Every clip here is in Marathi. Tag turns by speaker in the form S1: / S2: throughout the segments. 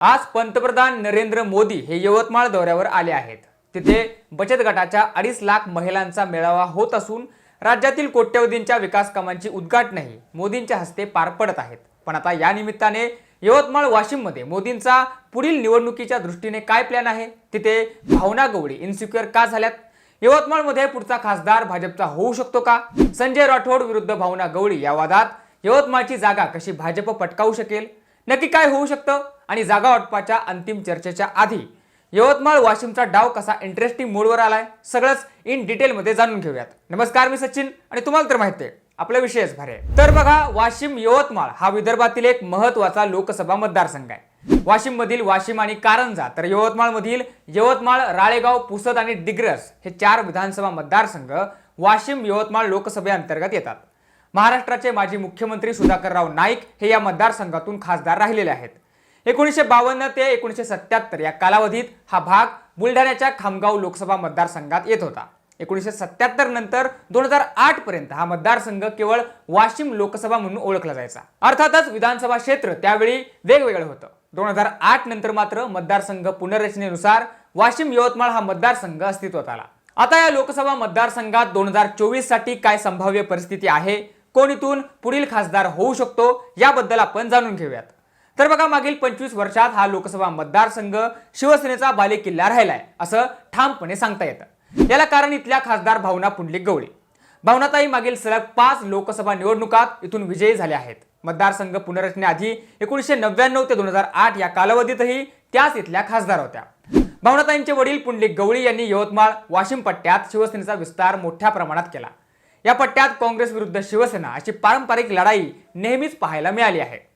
S1: आज पंतप्रधान नरेंद्र मोदी हे यवतमाळ दौऱ्यावर आले आहेत. तिथे बचत गटाच्या अडीच लाख महिलांचा मेळावा होत असून राज्यातील कोट्यवधींच्या विकास कामांची उद्घाटनही मोदींच्या हस्ते पार पडत आहेत. पण आता या निमित्ताने यवतमाळ वाशिममध्ये मोदींचा पुढील निवडणुकीच्या दृष्टीने काय प्लॅन आहे? तिथे भावना गवळी इन्सिक्युअर का झाल्यात? यवतमाळमध्ये पुढचा खासदार भाजपचा होऊ शकतो का? संजय राठोड विरुद्ध भावना गवळी या वादात यवतमाळची जागा कशी भाजप पटकावू शकेल? नक्की काय होऊ शकतं? आणि जागा वाटपाच्या अंतिम चर्चेच्या आधी यवतमाळ वाशिमचा डाव कसा इंटरेस्टिंग मूडवर आलाय सगळंच इन डिटेलमध्ये जाणून घेऊयात. नमस्कार मी सचिन आणि तुम्हाला तर माहिती आहे आपला विषयच भारी आहे. तर बघा वाशिम यवतमाळ हा विदर्भातील एक महत्त्वाचा लोकसभा मतदारसंघ आहे. वाशिम मधील वाशिम आणि कारंजा तर यवतमाळ मधील यवतमाळ राळेगाव पुसद आणि डिग्रस हे चार विधानसभा मतदारसंघ वाशिम यवतमाळ लोकसभेअंतर्गत येतात. महाराष्ट्राचे माजी मुख्यमंत्री सुधाकरराव नाईक हे या मतदारसंघातून खासदार राहिलेले आहेत. एकोणीसशे बावन्न ते एकोणीसशे सत्याहत्तर या कालावधीत हा भाग बुलढाण्याच्या खामगाव लोकसभा मतदारसंघात येत होता. एकोणीसशे सत्याहत्तर नंतर दोन हजार आठ पर्यंत हा मतदारसंघ केवळ वाशिम लोकसभा म्हणून ओळखला जायचा. अर्थातच विधानसभा क्षेत्र त्यावेळी वेगवेगळं होतं. दोन हजार आठ नंतर मात्र मतदारसंघ पुनर्रचनेनुसार वाशिम यवतमाळ हा मतदारसंघ अस्तित्वात आला. आता या लोकसभा मतदारसंघात दोन हजार चोवीससाठी काय संभाव्य परिस्थिती आहे कोण इथून पुढील खासदार होऊ शकतो याबद्दल आपण जाणून घेऊयात. तर बघा मागील पंचवीस वर्षात हा लोकसभा मतदारसंघ शिवसेनेचा बालेकिल्ला राहिलाय असं ठामपणे सांगता येतं. याला कारण इथल्या खासदार भावना पुंडलिक गवळी. भावनाताई मागील सलग पाच लोकसभा निवडणुकात इथून विजयी झाल्या आहेत. मतदारसंघ पुनर्रचनेआधी एकोणीसशे नव्याण्णव ते दोन हजार आठ या कालावधीतही त्याच इथल्या खासदार होत्या. भावनाताईंचे वडील पुंडलिक गवळी यांनी यवतमाळ वाशिम पट्ट्यात शिवसेनेचा विस्तार मोठ्या प्रमाणात केला. या पट्ट्यात काँग्रेस विरुद्ध शिवसेना अशी पारंपरिक लढाई नेहमीच पाहायला मिळाली आहे.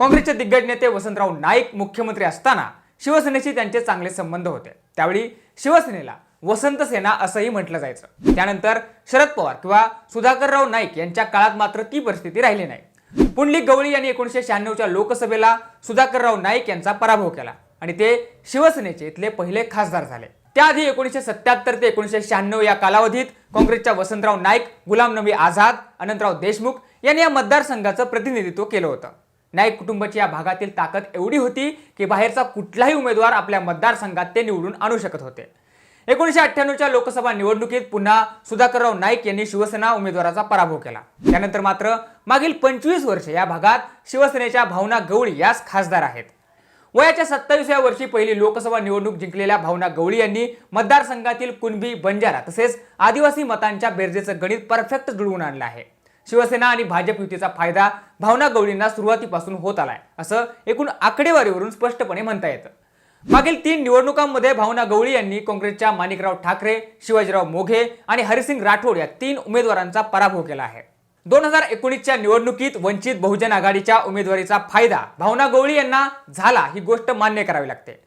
S1: काँग्रेसचे दिग्गज नेते वसंतराव नाईक मुख्यमंत्री असताना शिवसेनेशी त्यांचे चांगले संबंध होते. त्यावेळी शिवसेनेला वसंत सेना असंही म्हटलं जायचं. त्यानंतर शरद पवार किंवा सुधाकरराव नाईक यांच्या काळात मात्र ती परिस्थिती राहिली नाही. पुंडलिक गवळी यांनी एकोणीसशे शहाण्णवच्या लोकसभेला सुधाकरराव नाईक यांचा पराभव केला आणि ते शिवसेनेचे इथले पहिले खासदार झाले. त्याआधी एकोणीसशे सत्याहत्तर ते एकोणीसशे शहाण्णव या कालावधीत काँग्रेसच्या वसंतराव नाईक गुलाम नबी आझाद अनंतराव देशमुख यांनी या मतदारसंघाचं प्रतिनिधित्व केलं होतं. नाईक कुटुंबाची या भागातील ताकद एवढी होती की बाहेरचा कुठलाही उमेदवार आपल्या मतदारसंघात ते निवडून आणू शकत होते. एकोणीसशे अठ्ठ्याण्णवच्या लोकसभा निवडणुकीत पुन्हा सुधाकरराव नाईक यांनी शिवसेना उमेदवाराचा पराभव केला. त्यानंतर मात्र मागील पंचवीस वर्ष या भागात शिवसेनेच्या भावना गवळी याच खासदार आहेत. वयाच्या सत्तावीसव्या वर्षी पहिली लोकसभा निवडणूक जिंकलेल्या भावना गवळी यांनी मतदारसंघातील कुणबी बंजारा तसेच आदिवासी मतांच्या बेरजेचं गणित परफेक्ट जुळवून आणलं आहे. शिवसेना आणि भाजप युतीचा फायदा भावना गवळींना सुरुवातीपासून होत आलाय असं एकूण आकडेवारीवरून स्पष्टपणे म्हणता येतं. मागील तीन निवडणुकांमध्ये भावना गवळी यांनी काँग्रेसच्या माणिकराव ठाकरे शिवाजीराव मोघे आणि हरिसिंग राठोड या तीन उमेदवारांचा पराभव केला आहे. दोन हजार एकोणीसच्या निवडणुकीत वंचित बहुजन आघाडीच्या उमेदवारीचा फायदा भावना गवळी यांना झाला ही गोष्ट मान्य करावी लागते.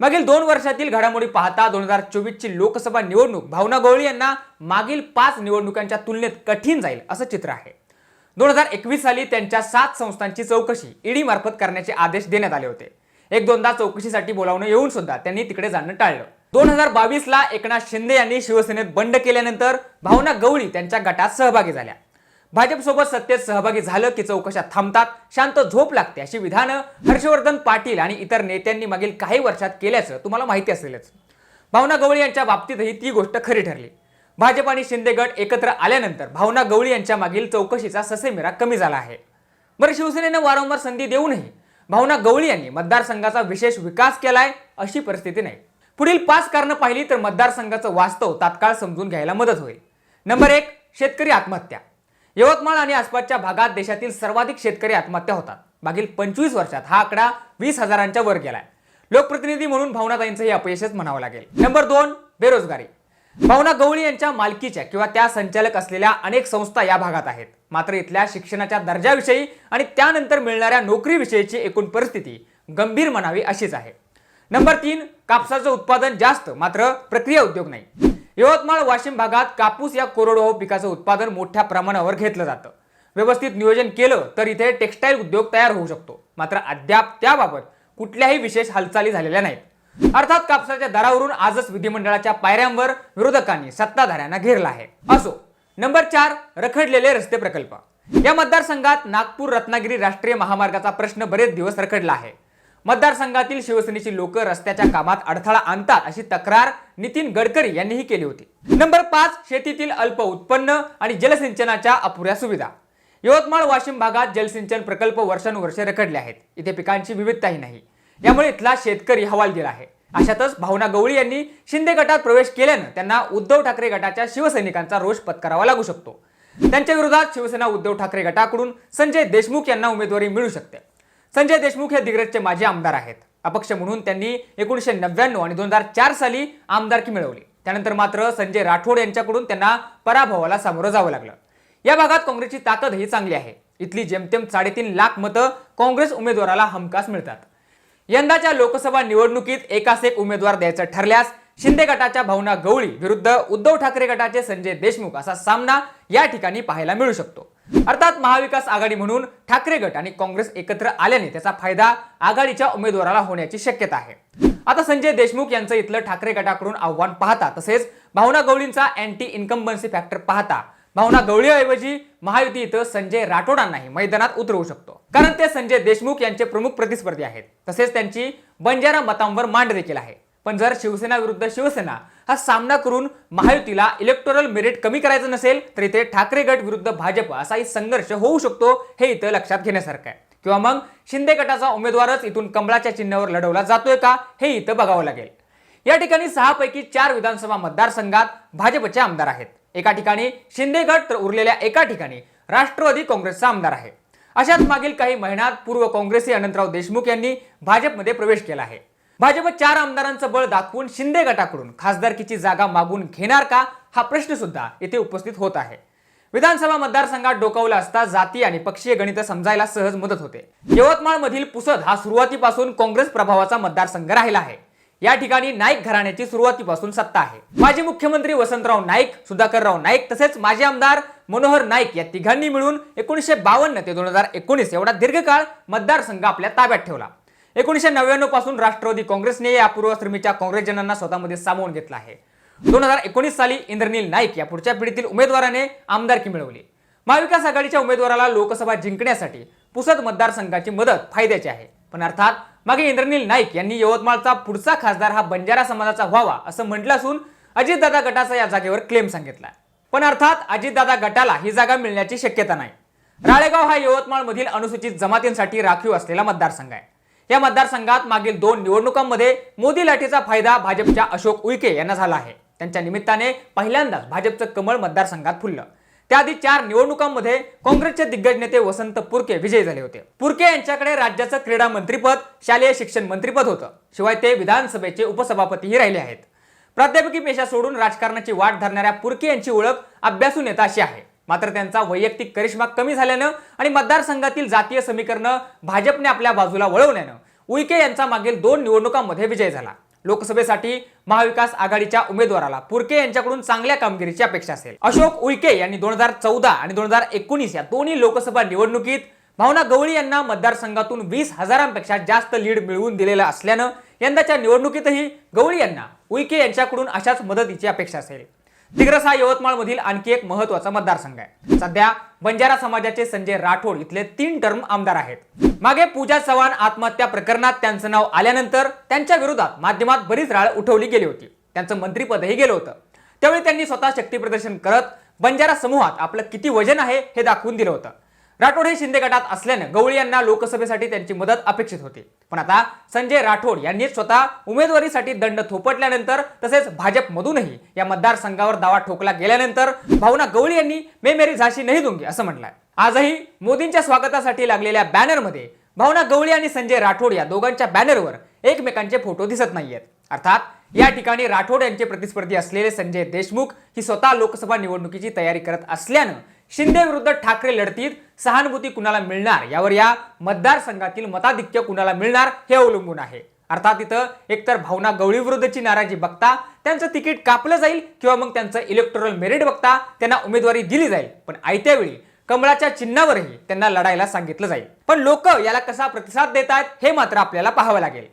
S1: मागील दोन वर्षातील घडामोडी पाहता दोन हजार चोवीसची लोकसभा निवडणूक भावना गवळी यांना मागील पाच निवडणुकांच्या तुलनेत कठीण जाईल असं चित्र आहे. दोन हजार एकवीस साली त्यांच्या सात संस्थांची चौकशी ईडी मार्फत करण्याचे आदेश देण्यात आले होते. एक दोनदा चौकशीसाठी बोलावणं येऊन सुद्धा त्यांनी तिकडे जाणं टाळलं. दोन हजार बावीस ला एकनाथ शिंदे यांनी शिवसेनेत बंड केल्यानंतर भावना गवळी त्यांच्या गटात सहभागी झाल्या. भाजपसोबत सत्तेत सहभागी झालं की चौकशा थांबतात शांत झोप लागते अशी विधानं हर्षवर्धन पाटील आणि इतर नेत्यांनी मागील काही वर्षात केल्याचं तुम्हाला माहिती असेलच भावना गवळी यांच्या बाबतीतही ती गोष्ट खरी ठरली. भाजप आणि शिंदे गट एकत्र आल्यानंतर भावना गवळी यांच्या मागील चौकशीचा ससेमिरा कमी झाला आहे. बरं शिवसेनेनं वारंवार संधी देऊनही भावना गवळी यांनी मतदारसंघाचा विशेष विकास केलाय अशी परिस्थिती नाही. पुढील पाच कारणं पाहिली तर मतदारसंघाचं वास्तव तात्काळ समजून घ्यायला मदत होईल. नंबर एक शेतकरी आत्महत्या. यवतमाळ आणि आसपासच्या भागात देशातील सर्वाधिक शेतकरी आत्महत्या होतात. मागील पंचवीस वर्षात हा आकडा वीस हजारांच्या वर गेलाय. लोकप्रतिनिधी म्हणून भावनाताईंचं हे अपयशच म्हणावं लागेल. नंबर दोन बेरोजगारी. भावना गवळी यांच्या मालकीच्या किंवा त्या संचालक असलेल्या अनेक संस्था या भागात आहेत. मात्र इथल्या शिक्षणाच्या दर्जाविषयी आणि त्यानंतर मिळणाऱ्या नोकरीविषयीची एकूण परिस्थिती गंभीर म्हणावी अशीच आहे. नंबर तीन कापसाचं उत्पादन जास्त मात्र प्रक्रिया उद्योग नाही. यवतमाळ वाशिम भागात कापूस या कोरडवाहू पिकाचं उत्पादन मोठ्या प्रमाणावर घेतलं जातं. व्यवस्थित नियोजन केलं तर इथे टेक्स्टाईल उद्योग तयार होऊ शकतो. मात्र अद्याप त्याबाबत कुठल्याही विशेष हालचाली झालेल्या नाहीत. अर्थात कापसाच्या दरावरून आजच विधिमंडळाच्या पायऱ्यांवर विरोधकांनी सत्ताधाऱ्यांना घेरला आहे. असो नंबर चार रखडलेले रस्ते प्रकल्प. या मतदारसंघात नागपूर रत्नागिरी राष्ट्रीय महामार्गाचा प्रश्न बरेच दिवस रखडला आहे. मतदारसंघातील शिवसेनेची लोक रस्त्याच्या कामात अडथळा आणतात अशी तक्रार नितीन गडकरी यांनीही केली होती. नंबर पाच शेतीतील अल्प उत्पन्न आणि जलसिंचनाच्या अपुऱ्या सुविधा. यवतमाळ वाशिम भागात जलसिंचन प्रकल्प वर्षानुवर्षे रखडले आहेत. इथे पिकांची विविधताही नाही. यामुळे इथला शेतकरी हवालदिल आहे. अशातच भावना गवळी यांनी शिंदे गटात प्रवेश केल्यानं त्यांना उद्धव ठाकरे गटाच्या शिवसैनिकांचा रोष पत्करावा लागू शकतो. त्यांच्या विरोधात शिवसेना उद्धव ठाकरे गटाकडून संजय देशमुख यांना उमेदवारी मिळू शकते. संजय देशमुख हे दिग्रजचे माजी आमदार आहेत. अपक्ष म्हणून त्यांनी एकोणीसशे नव्याण्णव आणि दोन हजार चार साली आमदारकी मिळवली. त्यानंतर मात्र संजय राठोड यांच्याकडून त्यांना पराभवाला सामोरं जावं लागलं. या भागात काँग्रेसची ताकदही चांगली आहे. इथली जेमतेम साडेतीन लाख मतं काँग्रेस उमेदवाराला हमखास मिळतात. यंदाच्या लोकसभा निवडणुकीत एकास एक उमेदवार द्यायचं ठरल्यास शिंदे गटाच्या भावना गवळी विरुद्ध उद्धव ठाकरे गटाचे संजय देशमुख असा सामना या ठिकाणी पाहायला मिळू शकतो. अर्थात महाविकास आघाडी म्हणून ठाकरे गट आणि काँग्रेस एकत्र आल्याने त्याचा फायदा आघाडीच्या उमेदवाराला होण्याची शक्यता आहे. आता संजय देशमुख यांचं इथलं ठाकरे गटाकडून आव्हान पाहता तसेच Bhavana Gawali anti incumbency factor पाहता भावना गवळीऐवजी महायुती इथं संजय राठोडांनाही मैदानात उतरवू शकतो. कारण ते संजय देशमुख यांचे प्रमुख प्रतिस्पर्धी आहेत. तसेच त्यांची बंजारा मतांवर मांड देखील आहे. पण जर शिवसेना विरुद्ध शिवसेना हा सामना करून महायुतीला इलेक्टोरल मेरिट कमी करायचं नसेल तर इथे ठाकरे गट विरुद्ध भाजप असाही संघर्ष होऊ शकतो हे इथं लक्षात घेण्यासारखं आहे. किंवा मग शिंदे गटाचा उमेदवारच इथून कमळाच्या चिन्हावर लढवला जातोय का हे इथं बघावं लागेल. या ठिकाणी सहापैकी चार विधानसभा मतदारसंघात भाजपचे आमदार आहेत. एका ठिकाणी शिंदे गट तर उरलेल्या एका ठिकाणी राष्ट्रवादी काँग्रेसचा आमदार आहे. अशाच मागील काही महिन्यात पूर्व काँग्रेसी अनंतराव देशमुख यांनी भाजपमध्ये प्रवेश केला आहे. भाजप चार आमदारांचं बळ दाखवून शिंदे गटाकडून खासदारकीची जागा मागून घेणार का? हा प्रश्न सुद्धा येथे उपस्थित होत आहे. विधानसभा मतदारसंघात डोकावला असता जाती आणि पक्षीय गणित समजायला सहज मदत होते. यवतमाळ मधील पुसद हा सुरुवातीपासून काँग्रेस प्रभावाचा मतदारसंघ राहिला आहे. या ठिकाणी नाईक घराण्याची सुरुवातीपासून सत्ता आहे. माजी मुख्यमंत्री वसंतराव नाईक सुधाकरराव नाईक तसेच माजी आमदार मनोहर नाईक या तिघांनी मिळून एकोणीसशे बावन्न ते दोन हजार एकोणीस एवढा दीर्घकाळ मतदारसंघ आपल्या ताब्यात ठेवला. एकोणीसशे नव्याण्णवपासून राष्ट्रवादी काँग्रेसने या पूर्वश्रमीच्या काँग्रेसजनांना स्वतःमध्ये सामावून घेतला आहे. दोन हजार एकोणीस साली इंद्रनील नाईक या पुढच्या पिढीतील उमेदवाराने आमदारकी मिळवली. महाविकास आघाडीच्या उमेदवाराला लोकसभा जिंकण्यासाठी पुसद मतदारसंघाची मदत फायद्याची आहे. पण अर्थात मागे इंद्रनील नाईक यांनी यवतमाळचा पुढचा खासदार हा बंजारा समाजाचा व्हावा असं म्हटलं असून अजितदादा गटाचा या जागेवर क्लेम सांगितला. पण अर्थात अजितदादा गटाला ही जागा मिळण्याची शक्यता नाही. राळेगाव हा यवतमाळ मधील अनुसूचित जमातींसाठी राखीव असलेला मतदारसंघ आहे. या मतदारसंघात मागील दोन निवडणुकांमध्ये मोदी लाठीचा फायदा भाजपच्या अशोक उईके यांना झाला आहे. त्यांच्या निमित्ताने पहिल्यांदाच भाजपचं कमळ मतदारसंघात फुललं. त्याआधी चार निवडणुकांमध्ये काँग्रेसचे दिग्गज नेते वसंत पुरके विजयी झाले होते. पुरके यांच्याकडे राज्याचं क्रीडा मंत्रीपद शालेय शिक्षण मंत्रीपद होतं. शिवाय ते विधानसभेचे उपसभापतीही राहिले आहेत. प्राध्यापकी पेशा सोडून राजकारणाची वाट धरणाऱ्या पुरके यांची ओळख अभ्यासू नेता अशी आहे. मात्र त्यांचा वैयक्तिक करिश्मा कमी झाल्यानं आणि मतदारसंघातील जातीय समीकरणं भाजपने आपल्या बाजूला वळवल्यानं उईके यांचा मागील दोन निवडणुकांमध्ये विजय झाला. लोकसभेसाठी महाविकास आघाडीच्या उमेदवाराला पुरके यांच्याकडून चांगल्या कामगिरीची अपेक्षा असेल. अशोक उईके यांनी दोन हजार चौदा आणि दोन हजार एकोणीस या दोन्ही लोकसभा निवडणुकीत भावना गवळी यांना मतदारसंघातून वीस हजारांपेक्षा जास्त लीड मिळवून दिलेलं असल्यानं यंदाच्या निवडणुकीतही गवळी यांना उईके यांच्याकडून अशाच मदतीची अपेक्षा असेल. दिग्रस हा यवतमाळ मधील आणखी एक महत्त्वाचा मतदारसंघ आहे. सध्या बंजारा समाजाचे संजय राठोड इथले तीन टर्म आमदार आहेत. मागे पूजा चव्हाण आत्महत्या प्रकरणात त्यांचं नाव आल्यानंतर त्यांच्या विरोधात माध्यमात बरीच राळ उठवली गेली होती. त्यांचं मंत्रीपदही गेलं होतं. त्यावेळी त्यांनी स्वतः शक्ती प्रदर्शन करत बंजारा समूहात आपलं किती वजन आहे हे दाखवून दिलं होतं. राठोड हे शिंदे गटात असल्यानं गवळी यांना लोकसभेसाठी त्यांची मदत अपेक्षित होती. पण आता संजय राठोड यांनी स्वतः उमेदवारीसाठी दंड थोपटल्यानंतर तसेच भाजपमधूनही या मतदारसंघावर दावा ठोकला गेल्यानंतर भावना गवळी यांनी मे मेरी झाशी नाही दुंगी असं म्हटलंय. आजही मोदींच्या स्वागतासाठी लागलेल्या बॅनरमध्ये भावना गवळी आणि संजय राठोड या दोघांच्या बॅनरवर एकमेकांचे फोटो दिसत नाहीयेत. अर्थात या ठिकाणी राठोड यांचे प्रतिस्पर्धी असलेले संजय देशमुख ही स्वतः लोकसभा निवडणुकीची तयारी करत असल्यानं शिंदे विरुद्ध ठाकरे लढतीत सहानुभूती कुणाला मिळणार? यावर या मतदारसंघातील मताधिक्य कुणाला मिळणार हे अवलंबून आहे. अर्थात इथं एकतर भावना गवळी विरुद्धची नाराजी बघता त्यांचं तिकीट कापलं जाईल किंवा मग त्यांचं इलेक्टोरल मेरिट बघता त्यांना उमेदवारी दिली जाईल. पण आयत्या वेळी कमळाच्या चिन्हावरही त्यांना लढायला सांगितलं जाईल. पण लोक याला कसा प्रतिसाद देत आहेत हे मात्र आपल्याला पाहावं लागेल.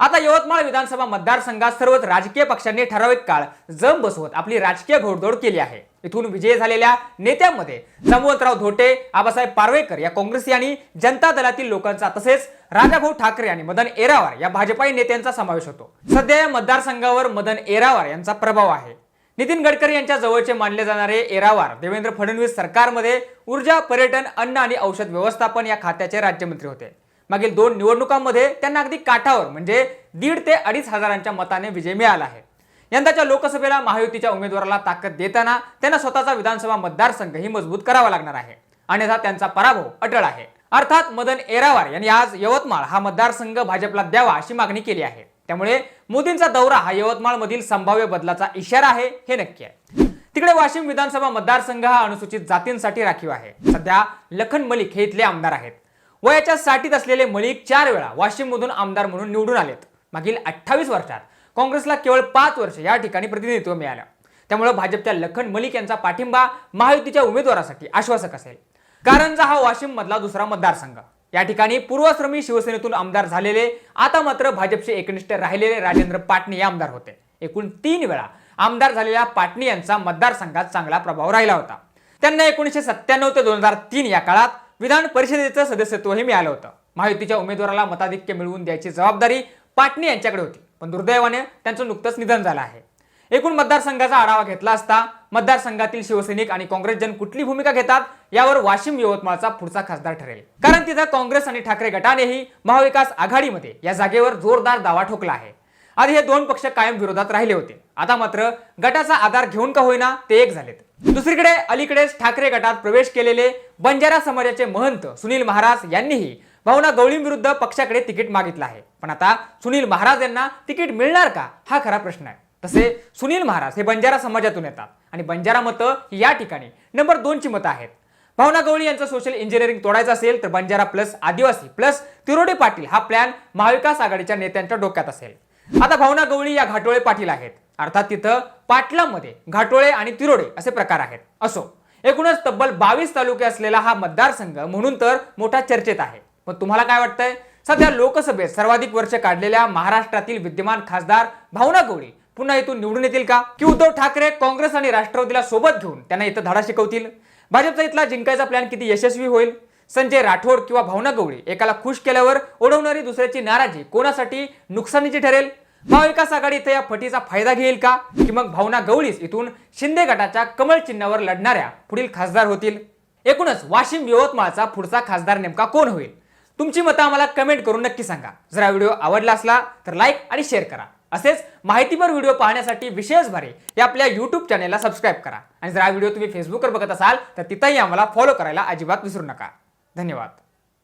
S1: आता यवतमाळ विधानसभा मतदारसंघात सर्वच राजकीय पक्षांनी ठराविक काळ जम बसवत आपली राजकीय घोडदौड केली आहे. इथून विजयी झालेल्या नेत्यांमध्ये जमवंतराव धोटे आबासाहेब पारवेकर या काँग्रेसी आणि जनता दलातील लोकांचा तसेच राजाभाऊ ठाकरे आणि मदन एरावार या भाजपाई नेत्यांचा समावेश होतो. सध्या या मतदारसंघावर मदन एरावार यांचा प्रभाव आहे. नितीन गडकरी यांच्या जवळचे मानले जाणारे एरावार देवेंद्र फडणवीस सरकारमध्ये ऊर्जा पर्यटन अन्न आणि औषध व्यवस्थापन या खात्याचे राज्यमंत्री होते. मागील दोन निवडणुकांमध्ये त्यांना अगदी काठावर म्हणजे दीड ते अडीच हजारांच्या मताने विजय मिळाला आहे. यंदाच्या लोकसभेला महायुतीच्या उमेदवाराला ताकद देताना त्यांना स्वतःचा विधानसभा मतदारसंघही मजबूत करावा लागणार आहे. अन्यथा त्यांचा पराभव अटळ आहे. अर्थात मदन एरावार यांनी आज यवतमाळ हा मतदारसंघ भाजपला द्यावा अशी मागणी केली आहे. त्यामुळे मोदींचा दौरा हा यवतमाळमधील संभाव्य बदलाचा इशारा आहे हे नक्की आहे. तिकडे वाशिम विधानसभा मतदारसंघ हा अनुसूचित जातींसाठी राखीव आहे. सध्या लखन मलिक हे इथले आमदार आहेत. वयाच्या साठीत असलेले मलिक चार वेळा वाशिममधून आमदार म्हणून निवडून आलेत. मागील अठ्ठावीस वर्षात काँग्रेसला केवळ पाच वर्ष या ठिकाणी प्रतिनिधित्व मिळालं. त्यामुळे भाजपच्या लखन मलिक यांचा पाठिंबा महायुतीच्या उमेदवारासाठी आश्वासक असेल. कारंजा हा वाशिम मधला दुसरा मतदारसंघ. या ठिकाणी पूर्वश्रमी शिवसेनेतून आमदार झालेले आता मात्र भाजपचे एकनिष्ठ राहिलेले राजेंद्र पाटणे हे आमदार होते. एकूण तीन वेळा आमदार झालेल्या पाटणे यांचा मतदारसंघात चांगला प्रभाव राहिला होता. त्यांना एकोणीसशे सत्त्याण्णव ते दोन हजार तीन या काळात विधान परिषदेचं सदस्यत्वही मिळालं होतं. महायुतीच्या उमेदवाराला मताधिक्य मिळवून द्यायची जबाबदारी पाटणी यांच्याकडे होती. पण दुर्दैवाने त्यांचं नुकतंच निधन झालं आहे. एकूण मतदारसंघाचा आढावा घेतला असता मतदारसंघातील शिवसैनिक आणि काँग्रेसजन कुठली भूमिका घेतात यावर वाशिम यवतमाळचा पुढचा खासदार ठरेल. कारण तिथं काँग्रेस आणि ठाकरे गटानेही महाविकास आघाडीमध्ये या जागेवर जोरदार दावा ठोकला आहे. आधी हे दोन पक्ष कायम विरोधात राहिले होते. आता मात्र गटाचा आधार घेऊन का होईना ते एक झालेत. दुसरीकडे अलीकडेच ठाकरे गटात प्रवेश केलेले बंजारा समाजाचे महंत सुनील महाराज यांनीही भावना गवळींविरुद्ध पक्षाकडे तिकीट मागितलं आहे. पण आता सुनील महाराज यांना तिकीट मिळणार का? हा खरा प्रश्न आहे. तसे सुनील महाराज हे बंजारा समाजातून येतात. आणि बंजारा मतं ही या ठिकाणी नंबर दोनची मतं आहेत. भावना गवळी यांचं सोशल इंजिनिअरिंग तोडायचं असेल तर बंजारा प्लस आदिवासी प्लस तिरोडे पाटील हा प्लॅन महाविकास आघाडीच्या नेत्यांच्या डोक्यात असेल. आता भावना गवळी या घाटोळे पाटील आहेत. अर्थात तिथं पाटलामध्ये घाटोळे आणि तिरोडे असे प्रकार आहेत. असो एकूणच तब्बल बावीस तालुके असलेला हा मतदारसंघ म्हणून तर मोठा चर्चेत आहे. पण तुम्हाला काय वाटतंय? सध्या लोकसभेत सर्वाधिक वर्ष काढलेल्या महाराष्ट्रातील विद्यमान खासदार भावना गवळी पुन्हा इथून निवडून येतील का? की उद्धव ठाकरे काँग्रेस आणि राष्ट्रवादीला सोबत घेऊन त्यांना इथं धडा शिकवतील? भाजपचा इथला जिंकायचा प्लॅन किती यशस्वी होईल? संजय राठोड किंवा भावना गवळी एकाला खुश केल्यावर ओढवणारी दुसऱ्याची नाराजी कोणासाठी नुकसानीची ठरेल? महाविकास आघाडी इथं या फटीचा फायदा घेईल का? की मग भावना गवळीस इथून शिंदे गटाच्या कमळ चिन्हावर लढणाऱ्या पुढील खासदार होतील? एकूणच वाशिम यवतमाळचा पुढचा खासदार नेमका कोण होईल? तुमची मतं आम्हाला कमेंट करून नक्की सांगा. जर हा व्हिडिओ आवडला असला तर लाईक आणि शेअर करा. असेच माहितीपर व्हिडिओ पाहण्यासाठी विशेष भारी या आपल्या यूट्यूब चॅनेलला सबस्क्राईब करा. आणि जर हा व्हिडिओ तुम्ही फेसबुकवर बघत असाल तर तिथंही आम्हाला फॉलो करायला अजिबात विसरू नका. धन्यवाद